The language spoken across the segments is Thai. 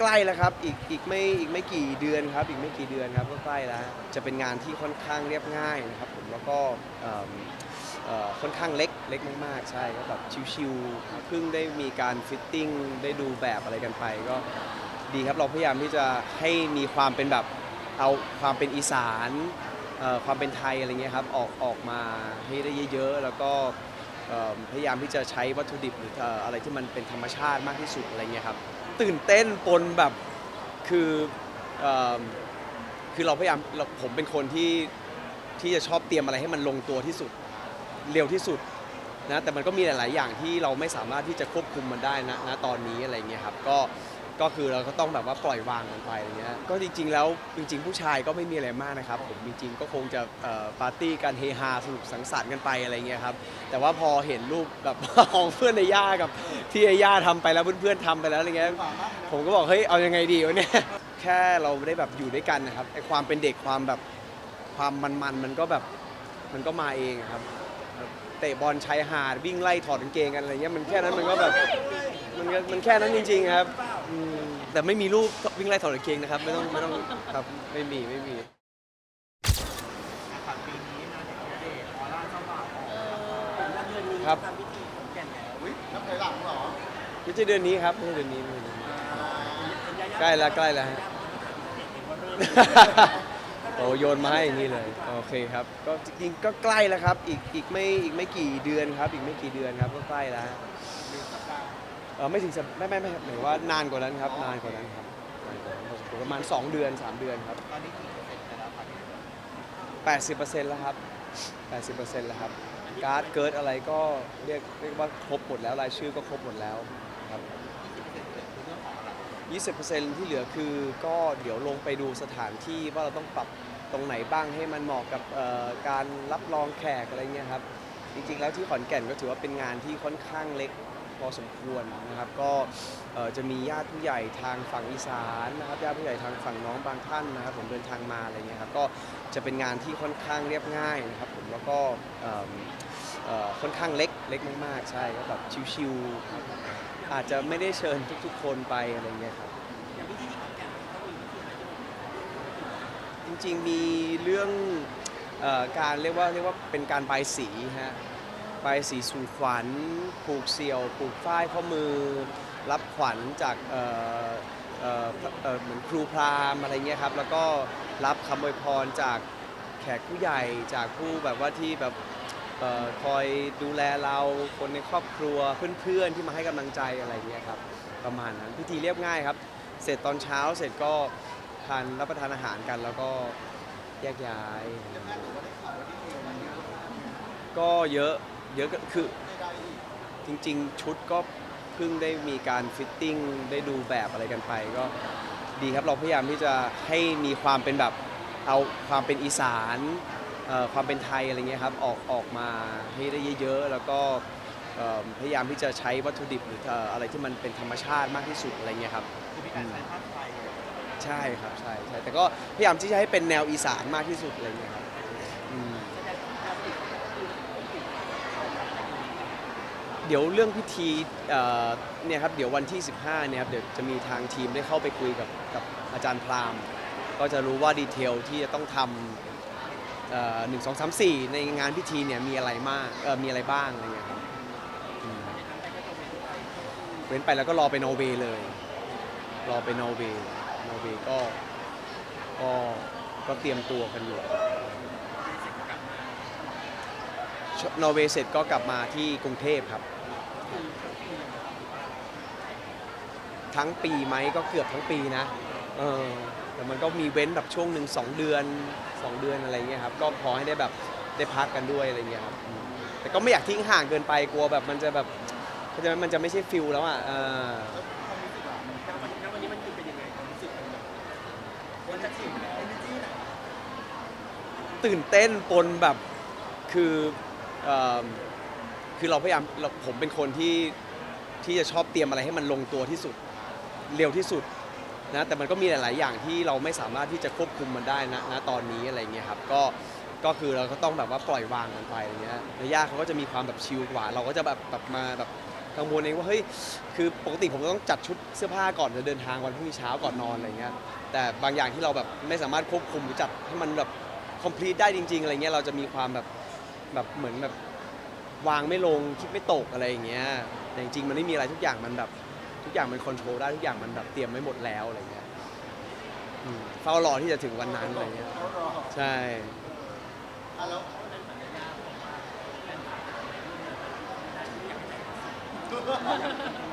ใกล้แล้วครับอีกอีกไม่อีกไม่กี่เดือนครับ อีกไม่กี่เดือนครับก็ใกล้แล้ว จะเป็นงานที่ค่อนข้างเรียบง่ายนะครับผมแล้วก็เอิ่มเอ่อค่อนข้างเล็กเล็กมากๆ ใช่ก็แบบชิวๆเพิ่งได้มีการฟิตติ้งได้ดูแบบอะไรกันไปก็ดีครับเราพยายามที่จะให้มีความเป็นแบบเอาความเป็นอีสานเอ่อความเป็นไทยอะไรเงี้ยครับออกออกมาให้ได้เยอะๆ แล้วก็เอิ่มพยายามที่จะใช้วัตถุดิบหรือเอ่ออะไรที่มันเป็นธรรมชาติมากที่สุดอะไรเงี้ยครับ ตื่นเต้นปนแบบคือเอมคือเราพยายามเราผมเป็นคนที่ที่จะชอบเตรียมอะไรให้มันลงตัวที่สุดเร็วที่สุดนะแต่มันก็มีหลาย ๆ อย่างที่เราไม่สามารถที่จะควบคุมมันได้นะณตอนนี้อะไรเงี้ยครับก็ ก็คือเราก็ต้องแบบว่าปล่อยวางมันไปอะไรเงี้ยก็จริง ๆ แล้วจริง ๆ ผู้ชายก็ไม่มีอะไรมากนะครับผมจริง ๆ ก็คงจะเอ่อปาร์ตี้กันเฮฮาสนุกสังสรรค์กันไปอะไรเงี้ยครับแต่ว่าพอเห็นรูปแบบ ของเพื่อนในย่ากับที่ไอ้ย่าทำไปแล้วเพื่อนๆทำไปแล้วอะไรเงี้ยผมก็บอกเฮ้ยเอายังไงดีวะเนี่ย แค่เราได้แบบอยู่ด้วยกันนะครับไอความเป็นเด็กความแบบความมันๆมันก็แบบมันก็มาเองครับแบบเตะบอลชายหาดวิ่งไล่ถอดกางเกงกันอะไรเงี้ยมันแค่นั้นมันก็แบบมันก็มันแค่นั้นจริงๆครับ อืมแต่ไม่มีรูปวิ่งไล่ถอดกางเกงนะครับ ไม่ต้องไม่ต้องครับไม่มีไม่มีผ่านปีนี้นะเด็กณเดชน์ออร่าเจ้าบ่าวออกครับ ทำพิธีขอนแก่นแล้วอุ้ยนับถอยหลังเหรอไม่ใช่เดือนนี้ครับไม่ใช่เดือนนี้ไม่ใช่เดือนนี้ใกล้แล้วใกล้แล้วฮะ โอ้โยนมาให้อย่างนี้เลยโอเคครับก็จริงๆก็ใกล้แล้วครับ อีกอีกไม่อีกไม่กี่เดือนครับ อีกไม่กี่เดือนครับก็ใกล้แล้ว เออไม่ถึงสัปไม่ไม่ไม่หมายว่านานกว่านั้นครับนานกว่านั้นครับนานกว่านั้นพอสมควรประมาณ 2 เดือน 3 เดือนครับตอนนี้กี่เปอร์เซ็นต์ไปแล้วครับ80%แล้วครับ80%แล้วครับ การ์ดเกิดอะไรก็เรียกเรียกว่าครบหมดแล้วรายชื่อก็ครบหมดแล้วครับ 20%ที่เหลือคือก็เดี๋ยวลงไปดูสถานที่ว่าเราต้องปรับตรงไหนบ้างให้มันเหมาะกับเอ่อการรับรองแขกอะไรเงี้ยครับ จริงๆแล้วที่ขอนแก่นก็ถือว่าเป็นงานที่ค่อนข้างเล็ก พอสมควรนะครับ ก็จะมีญาติผู้ใหญ่ทางฝั่งอีสานนะครับญาติผู้ใหญ่ทางฝั่งน้องบางท่านนะครับ ผมเดินทางมาอะไรเงี้ยครับก็จะเป็นงานที่ค่อนข้างเรียบง่ายนะครับผมแล้วก็ค่อนข้างเล็กเล็กมากๆ ใช่ก็แบบชิวๆอาจจะไม่ได้เชิญทุกๆ คนไปอะไรเงี้ยครับจริงๆมีเรื่องอการเรียกว่าเรียกว่าเป็นการใบายสีฮะ ใบายสีสู่ขวัญ ผูกเสี่ยว ผูกฝ้ายข้อมือ รับขวัญจากเอ่อเอ่อเอ่อเหมือนครูพราหมณ์อะไรเงี้ยครับ แล้วก็รับคำอวยพรจากแขกผู้ใหญ่จากผู้แบบว่าที่แบบเอ่อคอยดูแลเราคนในครอบครัวเพื่อนๆที่มาให้กำลังใจอะไรเงี้ยครับประมาณนั้นพิธีเรียบง่ายครับ เสร็จตอนเช้าเสร็จก็ทานรับประทานอาหารกันแล้วก็แยกย้าย ก็เยอะ เยอะก็คือจริง ๆ ชุดก็เพิ่งได้มีการฟิตติ้งได้ดูแบบอะไรกันไปก็ดีครับเราพยายามที่จะให้มีความเป็นแบบเอาความเป็นอีสานเอ่อความเป็นไทยอะไรเงี้ยครับออกออกมาให้ได้เยอะๆ แล้วก็เอ่อพยายามที่จะใช้วัตถุดิบหรือเอ่ออะไรที่มันเป็นธรรมชาติมากที่สุดอะไรเงี้ยครับคือมีการใช้ผ้าไทยใช่ครับใช่ใช่แต่ก็พยายามที่จะให้เป็นแนวอีสานมากที่สุดอะไรเงี้ยครับอืม เดี๋ยวเรื่องพิธีเอ่อเนี่ยครับเดี๋ยววันที่ 15เนี่ยครับเดี๋ยวจะมีทางทีมได้เข้าไปคุยกับกับอาจารย์พรามก็จะรู้ว่าดีเทลที่จะต้องทำหนึ่งสองสามสี่ในงานพิธีเนี่ยมีอะไรมากเอ่อมีอะไรบ้างอะไรเงี้ยครับอืมเว้นไปแล้วก็รอไปนอร์เวย์เลย รอไปนอร์เวย์นอร์เวย์ก็ก็ก็เตรียมตัวกันอยู่ นอร์เวย์เสร็จก็กลับมาที่กรุงเทพครับ ทั้งปีไหมก็เกือบทั้งปีนะเออแต่มันก็มีเว้นแบบช่วงหนึ่งสองเดือนสองเดือนอะไรเงี้ยครับก็พอให้ได้แบบได้พักกันด้วยอะไรเงี้ยครับอืมแต่ก็ไม่อยากทิ้งห่างเกินไปกลัวแบบมันจะแบบเข้าใจไหมมันจะไม่ใช่ฟิลแล้วอะเออแล้ววันนี้มันคือเป็นยังไงความรู้สึกมันแบบมันจะถึงแล้วตื่นเต้นปนแบบคือ เอิ่มคือเราพยายามเราผมเป็นคนที่ที่จะชอบเตรียมอะไรให้มันลงตัวที่สุดเร็วที่สุดนะแต่มันก็มีหลาย ๆ อย่างที่เราไม่สามารถที่จะควบคุมมันได้นะณตอนนี้อะไรเงี้ยครับก็ก็คือเราก็ต้องแบบว่าปล่อยวางมันไปอะไรเงี้ยในย่าเขาก็จะมีความแบบชิลกว่า เราก็จะแบบแบบมาแบบกังวลเองว่าเฮ้ยคือปกติผมต้องจัดชุดเสื้อผ้าก่อนจะเดินทางวันพรุ่งนี้เช้าก่อนนอนอะไรเงี้ยแต่บางอย่างที่เราแบบไม่สามารถควบคุมหรือจัดให้มันแบบ complete ได้จริง ๆ อะไรเงี้ยเราจะมีความแบบ แบบเหมือนแบบวางไม่ลงคิดไม่ตกอะไรอย่างเงี้ยแต่จริงๆมันไม่มีอะไรทุกอย่างมันแบบ ทุกอย่างมันคอนโทรลได้ทุกอย่างมันแบบเตรียมไว้หมดแล้วอะไรเงี้ยอืมเฝ้ารอที่จะถึงวันนั้นอะไรเงี้ยเขารอใช่ อะแล้ว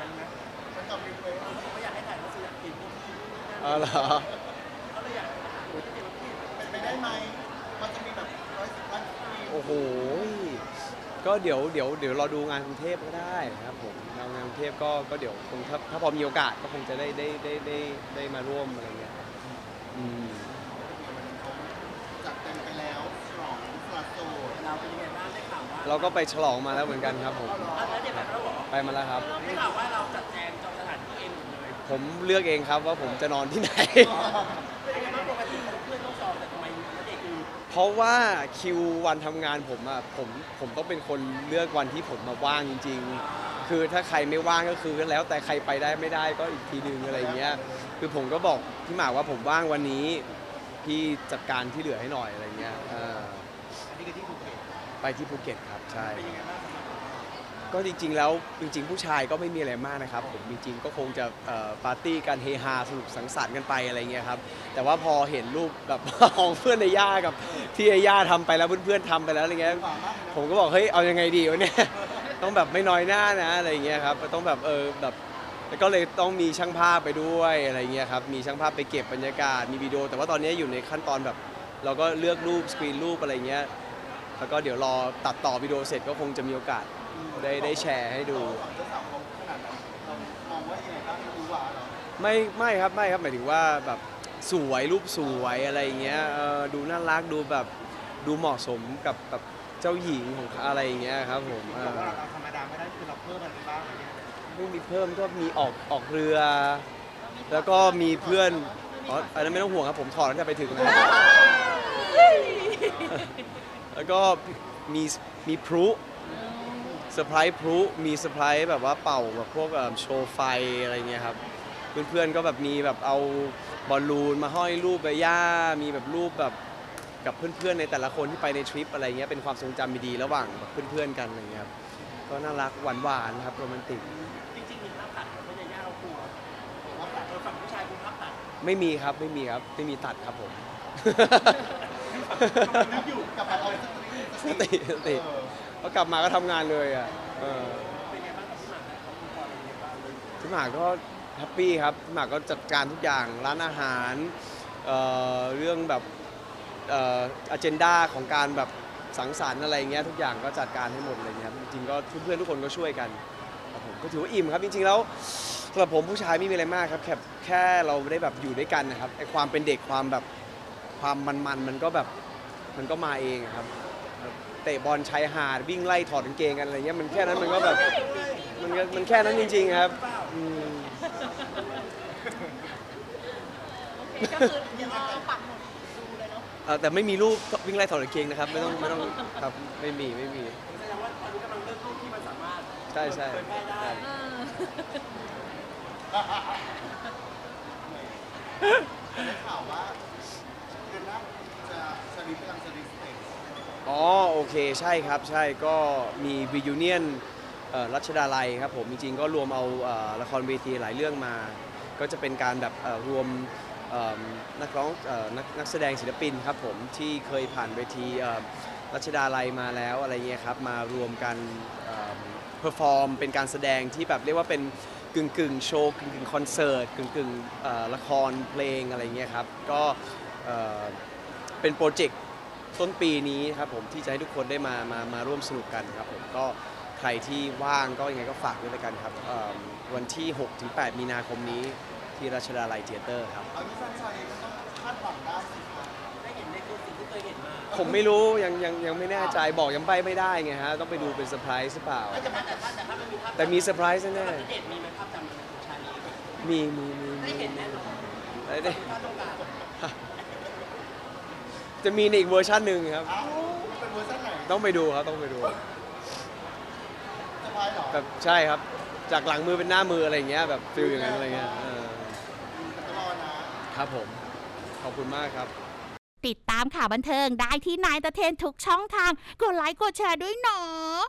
มันกับรีเควสไม่อยากให้ถ่ายรูปสวยกินพวกที่อ๋อเหรอ เขาเลยอยากเป็นไปได้ไหม โอ้โห ก็เดี๋ยวเดี๋ยวเดี๋ยวเราดูงานกรุงเทพก็ได้ครับผมงานกรุงเทพก็ก็เดี๋ยวคงถ้าถ้าพอมีโอกาสก็คงจะได้ได้ได้ได้ได้มาร่วมอะไรเงี้ยอืมจัดเต็มไปแล้วฉลองฟลาโซเราเป็นยังไงบ้างได้ข่าวว่าเราก็ไปฉลองมาแล้วเหมือนกันครับผมเอาแล้วเดี๋ยวแบบเราบอกไปมาแล้วครับ ได้ข่าวว่าเราจัดแจงจองสถานที่เองหมดเลยผมเลือกเองครับว่าผมจะนอนที่ไหนเป็นยังไง เพราะว่าคิววันทำงานผมอะผมผมต้องเป็นคนเลือกวันที่ผมมาว่างจริง ๆ คือถ้าใครไม่ว่างก็คือแล้วแต่ใครไปได้ไม่ได้ก็อีกทีนึงอะไรเงี้ยคือผมก็บอกพี่หมากว่าผมว่างวันนี้พี่จัดการที่เหลือให้หน่อยอะไรเงี้ยอ่าอันนี้คือที่ภูเก็ตไปที่ภูเก็ตครับใช่ เป็นยังไงบ้างสำหรับ ก็จริง ๆ แล้วจริง ๆ ผู้ชายก็ไม่มีอะไรมากนะครับผมจริงๆก็คงจะเอ่อปาร์ตี้กันเฮฮาสนุกสังสรรค์กันไปอะไรเงี้ยครับแต่ว่าพอเห็นรูปแบบ ของเพื่อนในย่ากับที่ไอ้ย่าทำไปแล้วเพื่อนๆทำไปแล้วอะไรเงี้ยผมก็บอกเฮ้ยเอายังไงดีวะเนี่ย ต้องแบบไม่น้อยหน้านะอะไรเงี้ยครับต้องแบบเออแบบแล้วก็เลยต้องมีช่างภาพไปด้วยอะไรเงี้ยครับมีช่างภาพไปเก็บบรรยากาศมีวิดีโอแต่ว่าตอนนี้อยู่ในขั้นตอนแบบ เราก็เลือกรูปสกรีนรูปอะไรเงี้ยแล้วก็เดี๋ยวรอตัดต่อวิดีโอเสร็จก็คงจะมีโอกาส ได้ได้แชร์ให้ดูฝั่งเจ้าสาวเขาขนาดนั้นเรามองว่ายังไงบ้างดูหวานเหรอไม่ไม่ครับไม่ครับหมายถึงว่าแบบสวยรูปสวยอะไรเงี้ยเออดูน่ารักดูแบบดูเหมาะสมกับแบบเจ้าหญิงของเขาอะไรอย่างเงี้ยครับผมเอแต่อว่าเราธรรมดาไม่ได้คือเราเพิ่มอะไรบ้างอะไรเงี้ยไม่มีเพิ่มก็มีออกออกเรือ แล้วก็มีเพื่อนอ๋ออันนั้นไม่ต้องห่วงครับผมถอดตั้งแต่ไปถึงแล้วแล้วก็มีมีพลุ เซอร์ไพรส์พลุมีเซอร์ไพรส์แบบว่าเป่าแบบพวกเอิ่มโชว์ไฟอะไรเงี้ยครับเพื่อนๆก็แบบมีแบบเอาบอลลูนมาห้อยรูปใบหญ้ามีแบบรูปแบบกับเพื่อนๆในแต่ละคนที่ไปในทริปอะไรเงี้ยเป็นความทรงจำดีๆระหว่างแบบเพื่อนๆกันอะไรเงี้ยครับก็น่ารักหวานๆครับโรแมนติก จริงๆมีภาพตัดเพราะยาย่าเรากลัวว่าตัดเออฝั่งผู้ชายคุณภาพตัดไม่มีครับไม่มีครับไม่มีตัดครับผม นึกอยู่กลับมาเอาสติสติสติ เออ พอกลับมาก็ทำงานเลยอะเออพี่หมากเขาคุณพอเป็นยังไงบ้างพี่หาก็แฮปปี้ครับพี่หมากก็จัดการทุกอย่างร้านอาหารเอ่อเรื่องแบบเอ่ออเจนดาของการแบบสังสรรค์อะไรเงี้ยทุกอย่างก็จัดการให้หมดเลยครับจริงๆก็เพื่อนๆทุกคนก็ช่วยกันครับผมก็ถือว่าอิ่มครับจริงๆแล้วสำหรับผมผู้ชายไม่มีอะไรมากครับแค่แค่เราได้แบบอยู่ด้วยกันนะครับไอความเป็นเด็กความแบบความมันๆมันก็แบบมันก็มาเองครับ เตะบอลชายหาดวิ่งไล่ถอดกางเกงกันอะไรเงี้ยมันแค่นั้นมันก็แบบมันก็มันแค่นั้นจริง ๆ ครับอืมโอเคก็คือเดี๋ยวเราปักหมุดดูเลยเนาะเอ่อแต่ไม่มีรูปวิ่งไล่ถอดกางเกงนะครับ ไม่ต้องไม่ต้องครับไม่มีไม่มีแสดงว่าตอนนี้กำลังเลือกรูปที่มันสามารถใช่ใช่เผยแพร่ได้ใช่เออได้ข่าวว่าเดือนหน้าจะสลิปกำลังสลิปสเตจ อ๋อโอเคใช่ครับใช่ก็มีวิยูเนียนรัชดาลัยครับผมจริงๆก็รวมเอาเอ่อละครเวทีหลายเรื่องมา ก็จะเป็นการแบบเอ่อรวมเอิ่มนักร้องเอ่อนักนักแสดงศิลปินครับผมที่เคยผ่านเวทีเอ่อรัชดาลัยมาแล้วอะไรเงี้ยครับมารวมกันเพอร์ฟอร์มเป็นการแสดงที่แบบเรียกว่าเป็นกึ่งกึ่งๆโชว์กึ่งกึ่งๆคอนเสิร์ตกึ่งกึ่งๆละครเพลงอะไรเงี้ยครับก็เอ่อเป็นโปรเจกต์ ต้นปีนี้ครับผมที่จะให้ทุกคนได้มามามาร่วมสนุกกันครับผมก็ใครที่ว่างก็ยังไงก็ฝากด้วยแล้วกันครับเอิ่มวันที่6-8มีนาคมนี้ที่รัชดาลัยเทเตอร์ครับ เอาที่แฟนชายมันต้องคาดหวังได้สิครับได้เห็นในตัวสิ่งที่เคยเห็นมาผมไม่รู้ยังยังยังไม่แน่ใจบอกยังใบไม่ได้ไงฮะต้องไปดูเป็นเซอร์ไพรส์หรือเปล่าแต่ถ้าแต่ถ้าแต่ถ้าไม่มีภาพแต่มีเซอร์ไพรส์แน่ภาพที่เด็ดมีไหมภาพจำของชาลีๆมีมีมีได้มีเห็นแน่นอนได้ได้ ภาพตรงกลาง จะมีในอีกเวอร์ชันหนึ่งครับเอ้ามันเป็นเวอร์ชันไหนต้องไปดูครับต้องไปดูเซอร์ไพรส์เหรอแบบใช่ครับ จากหลังมือเป็นหน้ามืออะไรอย่างเงี้ยแบบฟิลอย่างนั้นอะไรเงี้ยเออก็รอนะ ครับผม ขอบคุณมากครับ ติดตามข่าวบันเทิงได้ที่นายตะเทนทุกช่องทาง กดไลค์กดแชร์ด้วยเนาะ